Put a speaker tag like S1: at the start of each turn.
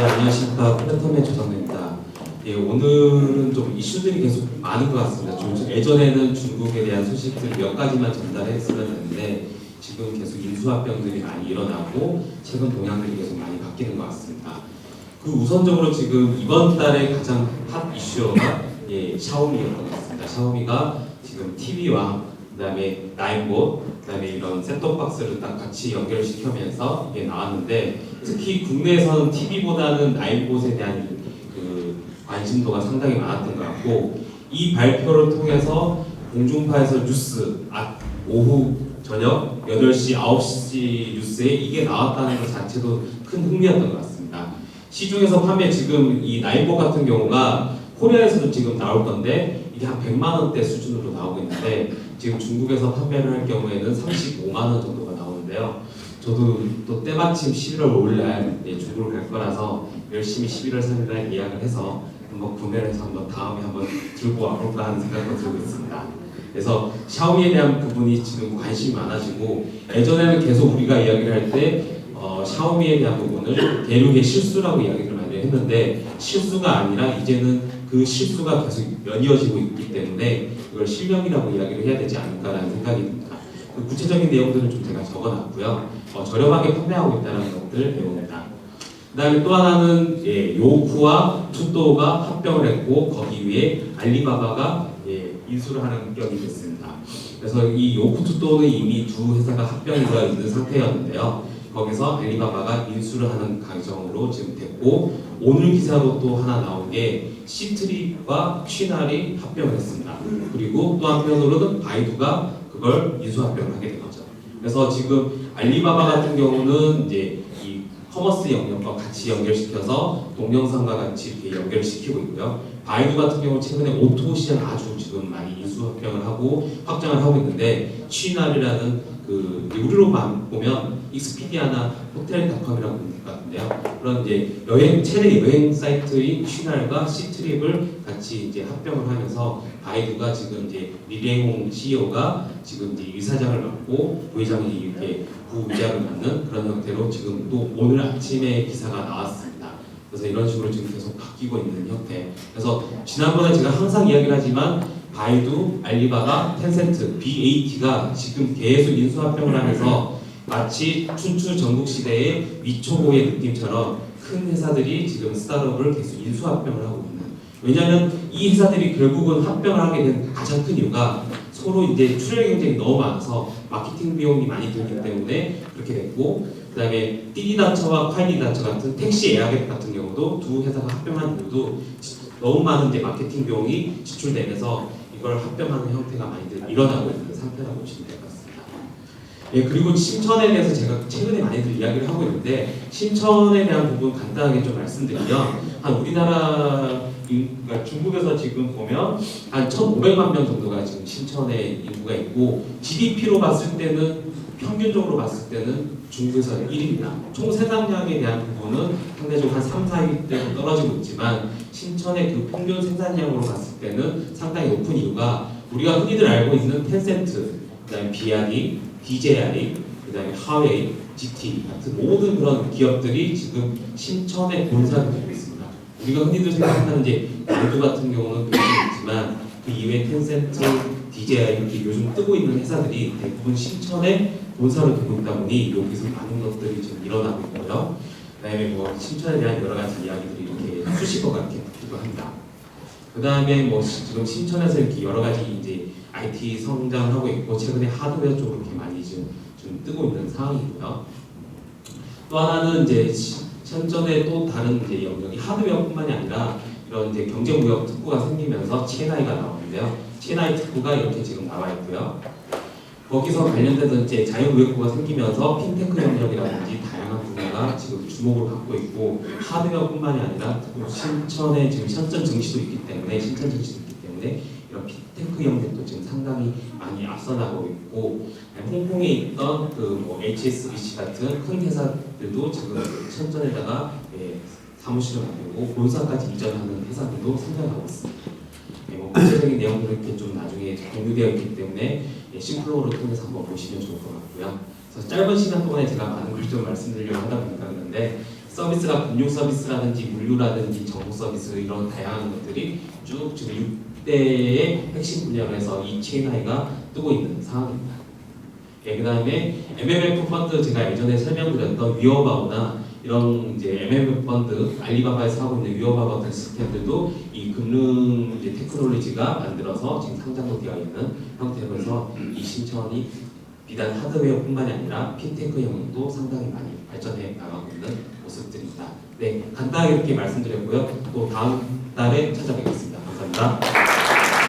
S1: 네, 안녕하십니까. 플랫폼의 조성래입니다. 예, 오늘은 좀 이슈들이 계속 많은 것 같습니다. 좀 예전에는 중국에 대한 소식들 몇 가지만 전달했으면 했는데 지금 계속 인수합병들이 많이 일어나고 최근 동향들이 계속 많이 바뀌는 것 같습니다. 그 우선적으로 지금 이번 달에 가장 핫 이슈가 예, 샤오미였던 것 같습니다. 샤오미가 지금 TV와 그다음에 나인봇, 그다음에 이런 셋톱박스를 딱 같이 연결시키면서 이게 나왔는데 특히 국내에서는 TV보다는 나인봇에 대한 그 관심도가 상당히 많았던 것 같고 이 발표를 통해서 공중파에서 뉴스 아, 오후 저녁 8시 9시 뉴스에 이게 나왔다는 것 자체도 큰 흥미였던 것 같습니다. 시중에서 판매 지금 이 나인봇 같은 경우가 코리아에서도 지금 나올 건데 이게 한 100만 원대 수준으로 나오고 있는데 지금 중국에서 판매를 할 경우에는 35만 원 정도가 나오는데요. 저도 또 때마침 11월 5일날 예, 중국을 갈 거라서 열심히 11월 3일날 예약을 해서 한번 구매를 해서 한번 다음에 한번 들고 와볼까 하는 생각도 들고 있습니다. 그래서 샤오미에 대한 부분이 지금 관심이 많아지고 예전에는 계속 우리가 이야기를 할때 어, 샤오미에 대한 부분을 대륙의 실수라고 이야기를 많이 했는데 실수가 아니라 이제는 그 실수가 계속 연이어지고 있기 때문에 이걸 실력이라고 이야기를 해야 되지 않을까라는 생각이 듭니다. 그 구체적인 내용들은 좀 제가 적어놨고요. 어, 저렴하게 판매하고 있다는 것들 내용입니다. 그 다음에 또 하나는 예, 요쿠와 투도가 합병을 했고 거기 위에 알리바바가 예, 인수를 하는 격이 됐습니다. 그래서 이 요쿠 투도는 이미 두 회사가 합병이 되어 있는 상태였는데요. 거기서 알리바바가 인수를 하는 과정으로 지금 됐고 오늘 기사로 또 하나 나온 게 시트립과 취날이 합병을 했습니다. 그리고 또 한편으로는 바이두가 그걸 인수 합병을 하게 된 거죠. 그래서 지금 알리바바 같은 경우는 이제 이 커머스 영역과 같이 연결시켜서 동영상과 같이 이렇게 연결시키고 있고요. 바이두 같은 경우 최근에 오토 시장 아주 지금 많이 인수 합병을 하고 확장을 하고 있는데 취날이라는 그 우리로만 보면 익스피디아나 호텔닷컴이라고 보면 같은데요. 그런 이제 여행 최대 여행 사이트인 취날과 시트립을 같이 이제 합병을 하면서 바이두가 지금 이제 리레홍 CEO가 지금 이제 이사장을 맡고 부회장이 이렇게 부의장을 맡는 그런 형태로 지금 또 오늘 아침에 기사가 나왔습니다. 그래서 이런 식으로 지금 계속 바뀌고 있는 형태. 그래서 지난번에 제가 항상 이야기를 하지만 바이두, 알리바바, 텐센트, BAT가 지금 계속 인수합병을 하면서 마치 춘추 전국 시대의 위초고의 느낌처럼 큰 회사들이 지금 스타트업을 계속 인수합병을 하고 있는. 왜냐하면 이 회사들이 결국은 합병을 하게 된 가장 큰 이유가 서로 이제 출혈 경쟁이 너무 많아서 마케팅 비용이 많이 들기 때문에 그렇게 됐고 그 다음에 띠디다처와 콰이디다처 같은 택시 예약앱 같은 경우도 두 회사가 합병한 이유도 너무 많은 이제 마케팅 비용이 지출되면서 이걸 합병하는 형태가 많이들 일어나고 있는 상태라고 보시면 될 것 같습니다. 예 그리고 신천에 대해서 제가 최근에 많이들 이야기를 하고 있는데 신천에 대한 부분 간단하게 좀 말씀드리면 한 우리나라 인- 그러니까 중국에서 지금 보면 한 1,500만 명 정도가 지금 신천에 인구가 있고 GDP로 봤을 때는 평균적으로 봤을 때는 중국에서 1위입니다. 총 생산량에 대한 부분은 상대적으로 한 3, 4위대로 떨어지고 있지만 신천의 그 평균 생산량으로 봤을 때는 상당히 높은 이유가 우리가 흔히들 알고 있는 텐센트, 그다음에 비아리, DJI, 그다음에 하웨이, GT 같은 모든 그런 기업들이 지금 신천에 본사를 두고 있습니다. 우리가 흔히들 생각하는 이제 바이두 같은 경우는 그렇게 있지만 그 이외에 텐센트, DJI 이렇게 요즘 뜨고 있는 회사들이 대부분 신천에 본사를 두고 있다 보니 여기서 많은 것들이 지금 일어나고 있고요. 그다음에 뭐 신천에 대한 여러 가지 이야기들이 이렇게 수식어가 이렇게 붙기도 합니다. 그 다음에 뭐 시- 지금 신천에서 이렇게 여러 가지 이제 IT 성장하고 있고 최근에 하드웨어 쪽으로 이렇게 많이 지금 좀 뜨고 있는 상황이고요. 또 하나는 이제 시- 신천의 또 다른 이제 영역이 하드웨어뿐만이 아니라 이런 이제 경제무역 특구가 생기면서 CNI가 나오는데요. CNI 특구가 이렇게 지금 나와 있고요. 거기서 관련돼서 이제 자유무역부가 생기면서 핀테크 영역이라든지 다양한 분야가 지금 주목을 받고 있고 하드웨어뿐만이 아니라 또 신천에 지금 신천 증시도 있기 때문에 신천 증시도 있기 때문에 이런 핀테크 영역도 지금 상당히 많이 앞서나가고 있고 홍콩에 있던 그 뭐 HSBC 같은 큰 회사들도 지금 신천에다가 예, 사무실을 만들고 본사까지 이전하는 회사들도 생겨나고 있습니다. 예, 뭐 구체적인 내용들은 이렇게 좀 나중에 공유되어 있기 때문에 예, 싱플로우를 통해서 한번 보시면 좋을 것 같고요. 그래서 짧은 시간 동안에 제가 많은 걸 좀 말씀드리려고 하다 보니까 그런데 서비스가 금융 서비스라든지 물류라든지 정보 서비스 이런 다양한 것들이 쭉 6대의 핵심 분야로 해서 이 T&I가 뜨고 있는 상황입니다. 예, 그 다음에 MMF 펀드 제가 예전에 설명드렸던 위어바우나 이런 이제 MMF 펀드 알리바바에서 하고 있는 위어바바 같은 시스템들도 이 금융 이제 테크놀로지가 만들어서 지금 상장도 되어 있는 형태로 해서 이 신천이 비단 하드웨어뿐만이 아니라 핀테크 영역도 상당히 많이 발전해 나가고 있는 모습들입니다. 네, 간단하게 이렇게 말씀드렸고요. 또 다음 달에 찾아뵙겠습니다. 감사합니다.